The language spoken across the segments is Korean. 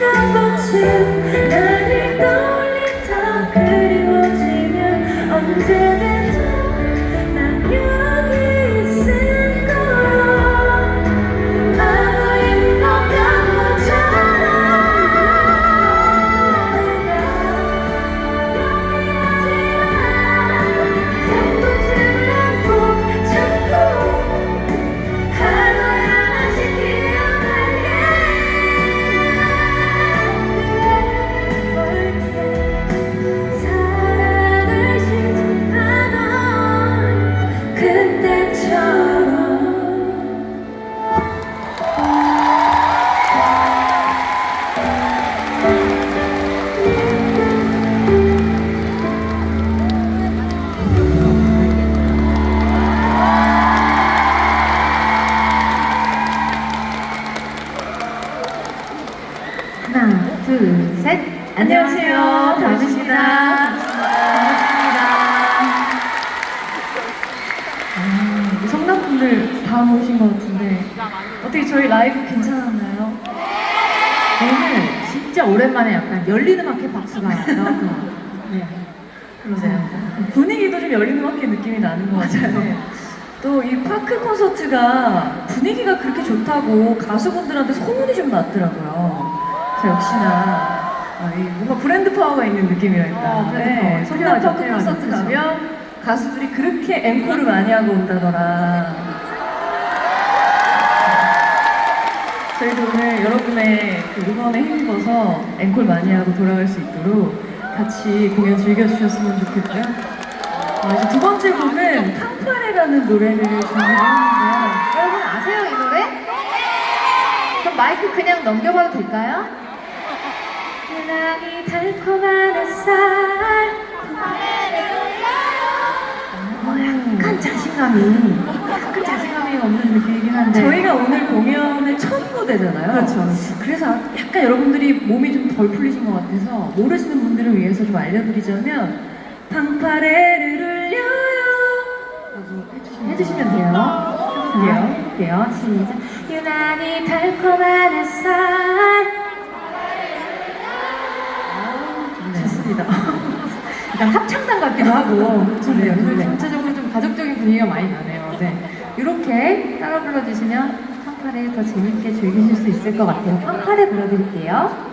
never to 박수가 나오고 네. 그러네요. 분위기도 좀 열리는 학교 느낌이 나는 것 같아요. 네. 또이 파크 콘서트가 분위기가 그렇게 좋다고 가수분들한테 소문이 좀 났더라고요. 그래서 역시나 아, 이 뭔가 브랜드 파워가 있는 느낌이랄까. 아, 네, 소년 파크 콘서트 가면 가수들이 그렇게 앵콜을 많이 하고 온다더라. 응원에 힘입어서 앵콜 많이 하고 돌아갈 수 있도록 같이 공연 즐겨주셨으면 좋겠고요. 아, 이제 두 번째 곡은 캉파레라는 노래를 준비했는데요. 여러분 아세요 이 노래? 그럼 마이크 그냥 넘겨봐도 될까요? 유난히 달콤한 햇살 아, 네, 네, 네. 음. 어, 약간 자신감이 약간 자신감이 없는 느낌이긴 한데 저희가 오늘 공연의 첫 무대잖아요. 그렇죠. 그래서 약간 여러분들이 몸이 좀 덜 풀리신 것 같아서 모르시는 분들을 위해서 좀 알려드리자면 방파레를 울려요 해주시면, 돼요. 해볼게요. 해볼게요. 시작. 유난히 달콤한 햇살. 좋습니다. 약간 합창단 같기도 하고 좋네요, 오늘 좋네요. 전체적으로 좀 가족적인 분위기가 많이 나네요. 네. 이렇게 따라 불러주시면 fanfare 더 재밌게 즐기실 수 있을 것 같아요. fanfare 불러드릴게요.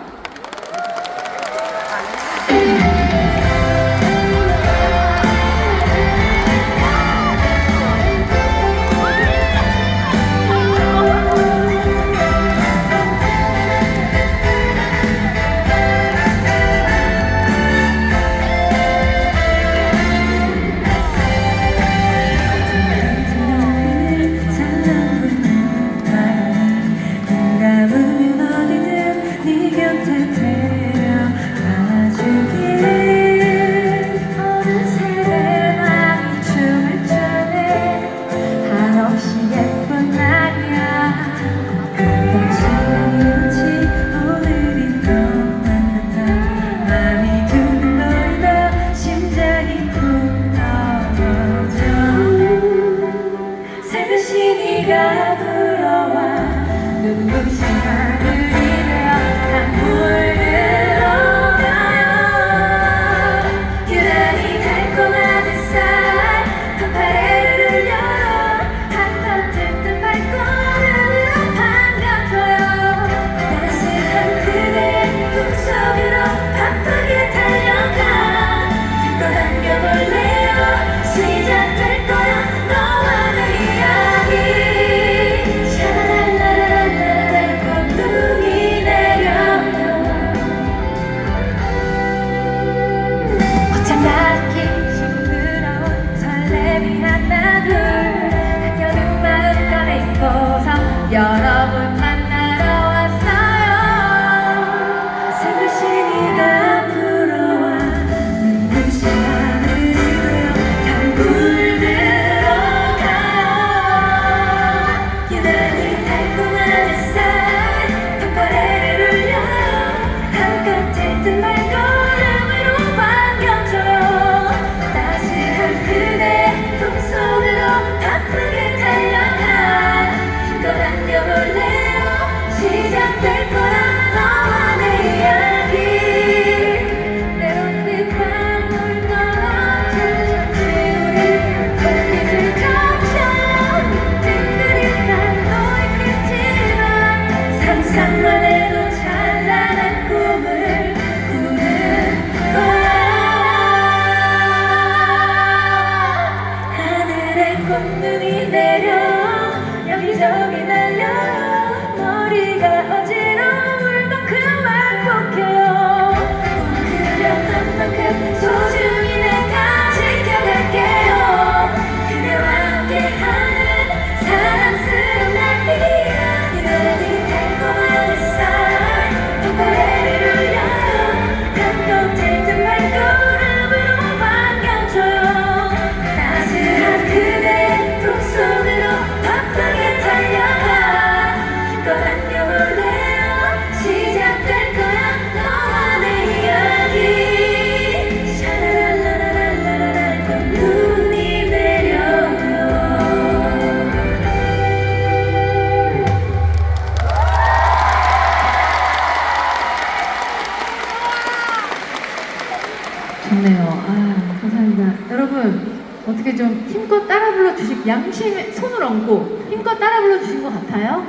양심 손을 얹고 힘껏 따라 불러주신 것 같아요?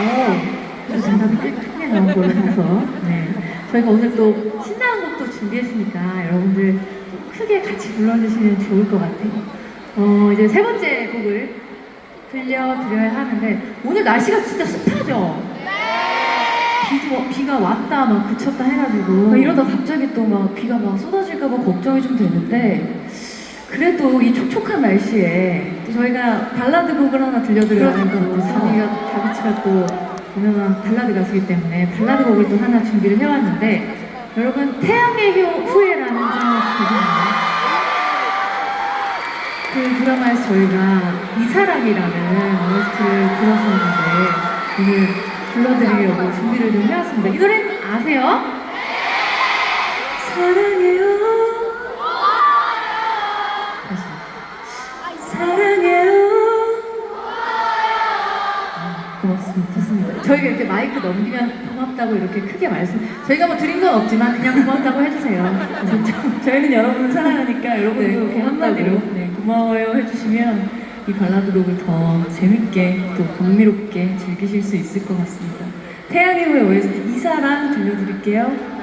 오, 그래서 정답이 꽤 크게 나온 걸로 봐서. 네. 저희가 오늘 또 신나는 곡도 준비했으니까 여러분들 좀 크게 같이 불러주시면 좋을 것 같아요. 어, 이제 세 번째 곡을 들려드려야 하는데, 오늘 날씨가 진짜 습하죠? 비도, 비가 왔다 막 그쳤다 해가지고 뭐 이러다 갑자기 또 막 비가 막 쏟아질까봐 걱정이 좀 되는데 그래도 이 촉촉한 날씨에 또 저희가 발라드 곡을 하나 할것 그러니까 같아서 다비가 다비치가 또 유명한 발라드 가수이기 때문에 발라드 곡을 또 하나 준비를 해왔는데 여러분 태양의 후- 후예라는 드라마 보셨나요? 그 드라마에서 저희가 이 사람이라는 OST를 들었었는데 오늘 불러드리려고 준비를 좀 해왔습니다. 이 노래는 아세요? 사랑해요. 저희가 이렇게 마이크 넘기면 고맙다고 이렇게 크게 말씀, 저희가 뭐 드린 건 없지만 그냥 고맙다고 해주세요. 진짜. 저희는 여러분을 사랑하니까 여러분도 네, 이렇게. 한마디로 네, 고마워요 해주시면 이 발라드곡을 더 재밌게 또 감미롭게 즐기실 수 있을 것 같습니다. 태양의 후예 OST 이사랑 들려드릴게요.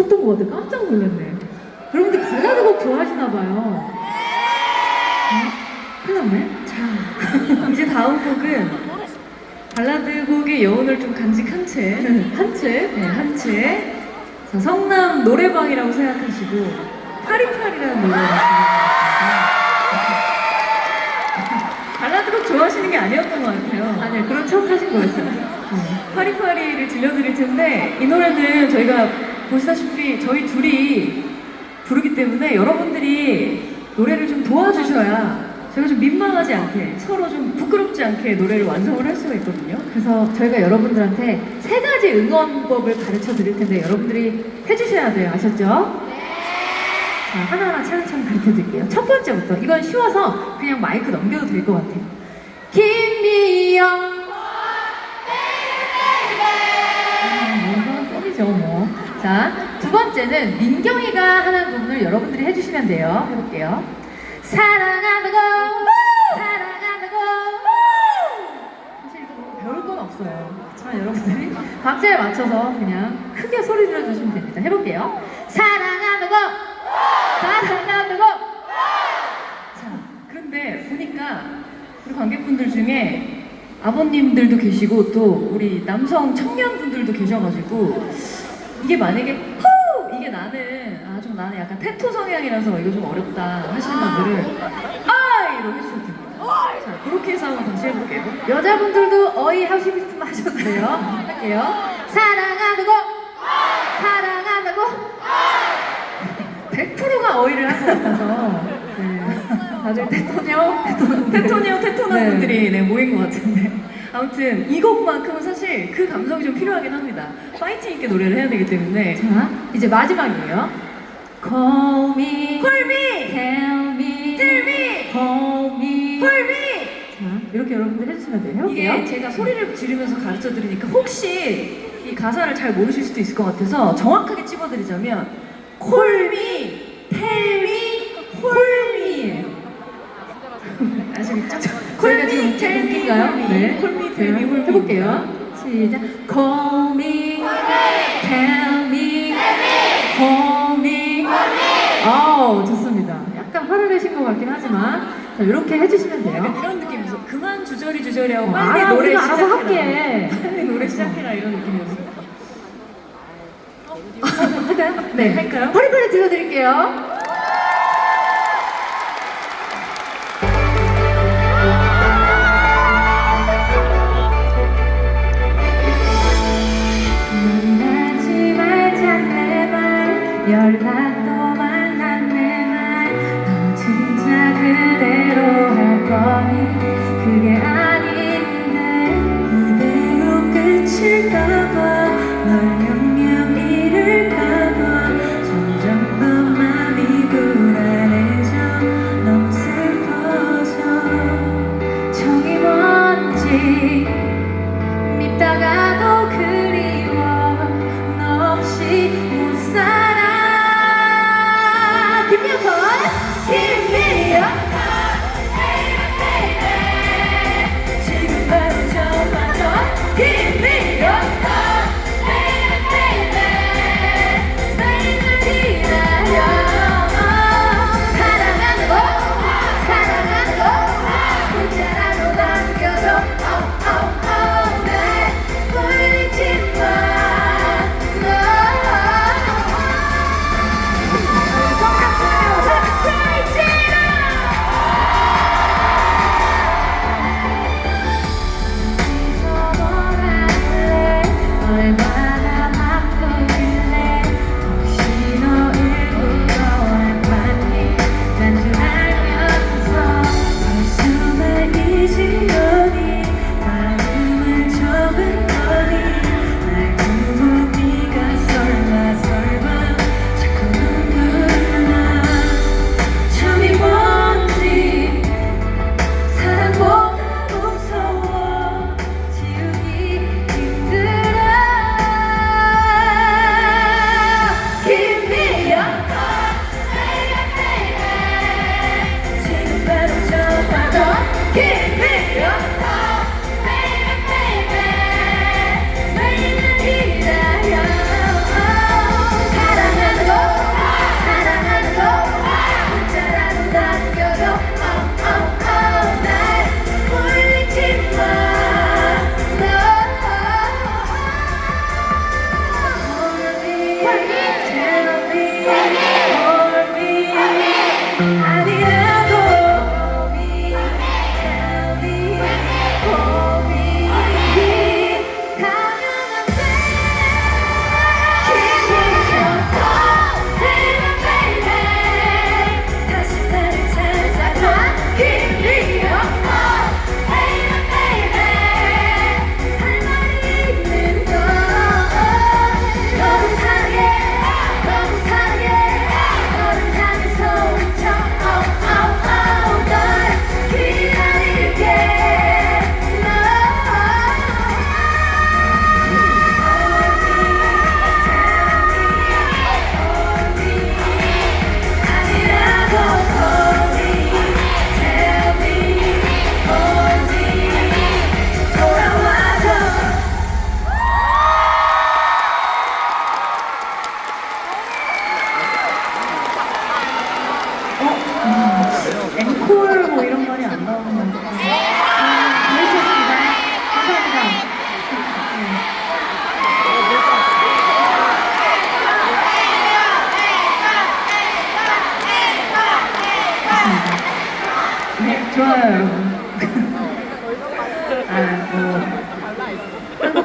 컸던 것 같아요. 깜짝 놀랐네. 여러분들 발라드 곡 좋아하시나 봐요. 어? 큰일 났네. 자, 이제 다음 곡은 발라드 곡의 여운을 좀 간직한 채, 한 채. 네, 한 채. 자, 성남 노래방이라고 생각하시고 파리파리라는 노래를 불러주셨어요. 발라드 곡 좋아하시는 게 아니었던 것 같아요. 아니요, 그런 척 하신 거였어요. 네. 파리파리를 들려드릴 텐데 이 노래는 저희가 보시다시피 저희 둘이 부르기 때문에 여러분들이 노래를 좀 도와주셔야 저희가 좀 민망하지 않게 서로 좀 부끄럽지 않게 노래를 완성을 할 수가 있거든요. 그래서 저희가 여러분들한테 세 가지 응원법을 가르쳐 드릴 텐데 여러분들이 해주셔야 돼요. 아셨죠? 자, 하나하나 차근차근 가르쳐 드릴게요. 첫 번째부터. 이건 쉬워서 그냥 마이크 넘겨도 될 것 같아요. 김미영. 자, 두 번째는 민경이가 하는 부분을 여러분들이 해주시면 돼요. 해볼게요. 사랑한다고, 사랑한다고. 사실 배울 건 없어요. 하지만 여러분들이 박자에 맞춰서 그냥 크게 소리 들어주시면 됩니다. 해볼게요. 사랑한다고, 사랑한다고. 자, 그런데 보니까 우리 관객분들 중에 아버님들도 계시고 또 우리 남성 청년분들도 계셔가지고 이게 만약에 호 이게 나는 아 좀 나는 약간 테토 성향이라서 이거 좀 어렵다 하시는 분들은 아이로 해주셔도 됩니다. 자 그렇게 해서 한번 다시 해볼게요. 여자분들도 어이 하시고 싶으면 하셔도 돼요. 할게요. 사랑한다고, 사랑한다고. 100%가 어이를 한것 같아서. 네. 다들 테토녀, 테토녀. 테토니오 테토남 네. 분들이 네, 모인 것 같은데 아무튼 이 곡만큼은 사실 그 감성이 좀 필요하긴 합니다. 파이팅 있게 노래를 해야 되기 때문에 자, 이제 마지막이에요. Call me, Call me, tell me, tell me, call me. call me. 자, 이렇게 여러분들 해주시면 돼요. 해볼게요. 이게 제가 소리를 지르면서 가르쳐 드리니까 혹시 이 가사를 잘 모르실 수도 있을 것 같아서 정확하게 찝어드리자면 Call me, tell me, hold me 아시겠죠? 저희가 지금 웃긴가요? me, hold me 해볼게요. 시작. Call me, tell me, call me. 아우, 좋습니다. 약간 화를 내신 것 같긴 하지만, 자, 이렇게 해주시면 약간 돼요. 이런 느낌이었어. 그만 주저리 주저리 하고 어, 빨리 알아, 노래 우리가 알아서 시작해라. 할게. 빨리 노래 시작해라 이런 느낌이었어. 할까요? 네, 할까요? 파리파리 들려드릴게요. 내말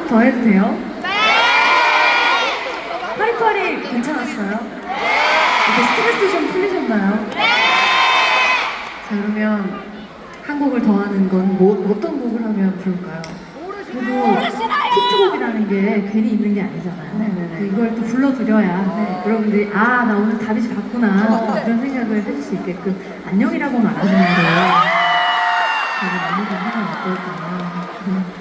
더 해도 돼요? 파리파리 괜찮았어요? 이렇게 스트레스 좀 풀리셨나요? 자, 그러면 한 곡을 더 하는 건 뭐, 어떤 곡을 하면 좋을까요? 그리고 히트곡이라는 게 괜히 있는 게 아니잖아요. 네네네. 그 이걸 또 불러드려야 네. 여러분들이 아 나 오늘 다비치 봤구나 그런 생각을 해줄 수 있게끔 안녕이라고 말하는 거예요. 제가 안녕을 하면 어떨까.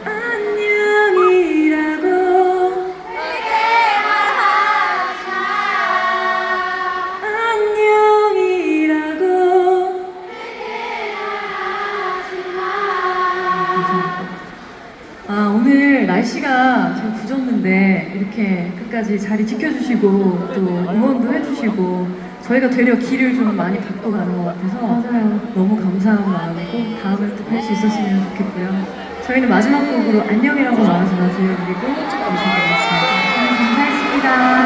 이렇게 끝까지 자리 지켜주시고 또 응원도 해주시고 저희가 되려 길을 좀 많이 바꿔가는 것 같아서 맞아요. 너무 감사한 마음이고 다음에 또 뵐 수 있었으면 좋겠고요. 저희는 마지막 곡으로 안녕이라고 말하지 마 들려드리고 인사드리겠습니다. 감사했습니다.